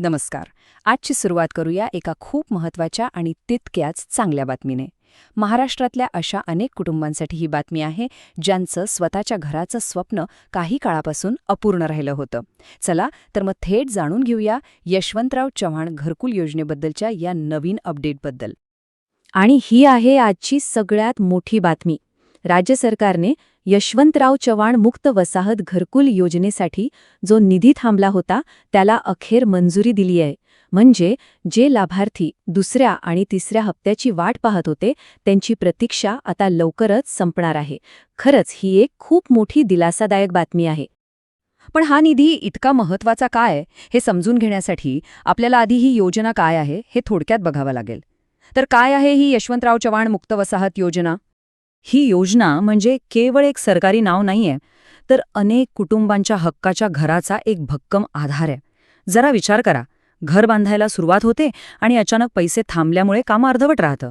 नमस्कार. आजची सुरुवात करूया एका खूप महत्त्वाच्या आणि तितक्याच चांगल्या बातमीने. महाराष्ट्रातल्या अशा अनेक कुटुंबांसाठी ही बातमी आहे ज्यांचं स्वतःच्या घराचं स्वप्न काही काळापासून अपूर्ण राहिलं होतं. चला तर मग थेट जाणून घेऊया यशवंतराव चव्हाण घरकुल योजनेबद्दलच्या या नवीन अपडेटबद्दल. आणि ही आहे आजची सगळ्यात मोठी बातमी. राज्य सरकारने यशवंतराव चव्हाण मुक्त वसाहत घरकुल योजनेसाठी जो निधी थांबला होता त्याला अखेर मंजुरी दिली आहे. म्हणजे जे लाभार्थी दुसऱ्या आणि तिसऱ्या हप्त्याची वाट पाहत होते त्यांची प्रतीक्षा आता लवकरच संपणार आहे. खरंच ही एक खूप मोठी दिलासादायक बातमी आहे. पण हा निधी इतका महत्त्वाचा काय हे समजून घेण्यासाठी आपल्याला आधी ही योजना काय आहे हे थोडक्यात बघावं लागेल. तर काय आहे ही यशवंतराव चव्हाण मुक्त वसाहत योजना? ही योजना म्हणजे केवळ एक सरकारी नाव नाहीये तर अनेक कुटुंबांच्या हक्काच्या घराचा एक भक्कम आधार आहे. जरा विचार करा घर बांधायला सुरुवात होते आणि अचानक पैसे थांबल्यामुळे काम अर्धवट राहतं.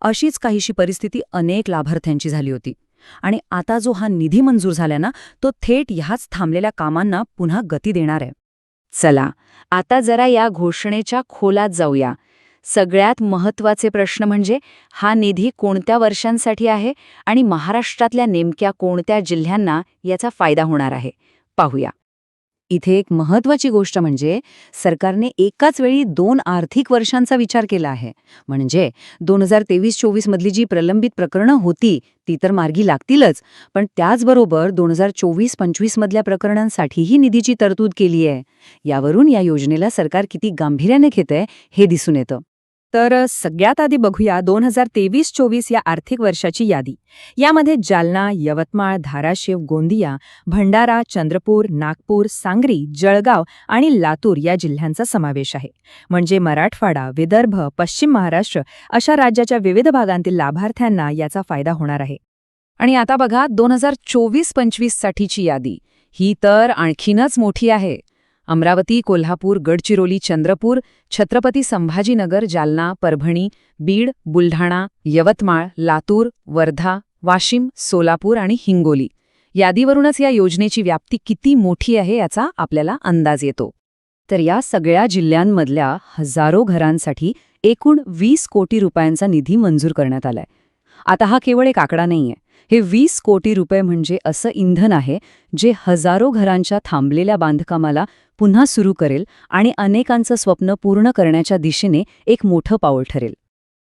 अशीच काहीशी परिस्थिती अनेक लाभार्थ्यांची झाली होती. आणि आता जो हा निधी मंजूर झाला ना तो थेट ह्याच थांबलेल्या कामांना पुन्हा गती देणार आहे. चला आता जरा या घोषणेच्या खोलात जाऊया. सगळ्यात महत्त्वाचे प्रश्न म्हणजे हा निधी कोणत्या वर्षांसाठी आहे आणि महाराष्ट्रातल्या नेमक्या कोणत्या जिल्ह्यांना याचा फायदा होणार आहे? पाहूया. इथे एक महत्त्वाची गोष्ट म्हणजे सरकारने एकाच वेळी दोन आर्थिक वर्षांचा विचार केला आहे. म्हणजे दोन हजार तेवीस चोवीसमधली जी प्रलंबित प्रकरणं होती ती तर मार्गी लागतीलच पण त्याचबरोबर दोन हजार चोवीस पंचवीसमधल्या प्रकरणांसाठीही निधीची तरतूद केली आहे यावरून या योजनेला सरकार किती गांभीर्याने घेतंय हे दिसून येतं. तर सगळ्यात आधी बघूया दोन हजार तेवीस चोवीस या आर्थिक वर्षाची यादी. यामध्ये जालना यवतमाळ धाराशिव गोंदिया भंडारा चंद्रपूर नागपूर सांगरी जळगाव आणि लातूर या जिल्ह्यांचा समावेश आहे. म्हणजे मराठवाडा विदर्भ पश्चिम महाराष्ट्र अशा राज्याच्या विविध भागांतील लाभार्थ्यांना याचा फायदा होणार आहे. आणि आता बघा दोन हजार चोवीस पंचवीस साठीची यादी. ही तर आणखीनच मोठी आहे. अमरावती कोल्हापूर गडचिरोली चंद्रपूर छत्रपती संभाजीनगर जालना परभणी बीड बुलढाणा यवतमाळ लातूर वर्धा वाशिम सोलापूर आणि हिंगोली. यादीवरूनच या योजनेची व्याप्ती किती मोठी आहे याचा आपल्याला अंदाज येतो. तर या सगळ्या जिल्ह्यांमधल्या हजारो घरांसाठी एकूण वीस कोटी रुपयांचा निधी मंजूर करण्यात आलाय. आता हा केवळ एक आकडा नाहीये. हे वीस कोटी रुपये म्हणजे असं इंधन आहे जे हजारो घरांच्या थांबलेल्या बांधकामाला पुन्हा सुरू करेल आणि अनेकांचं स्वप्न पूर्ण करण्याच्या दिशेने एक मोठं पाऊल ठरेल.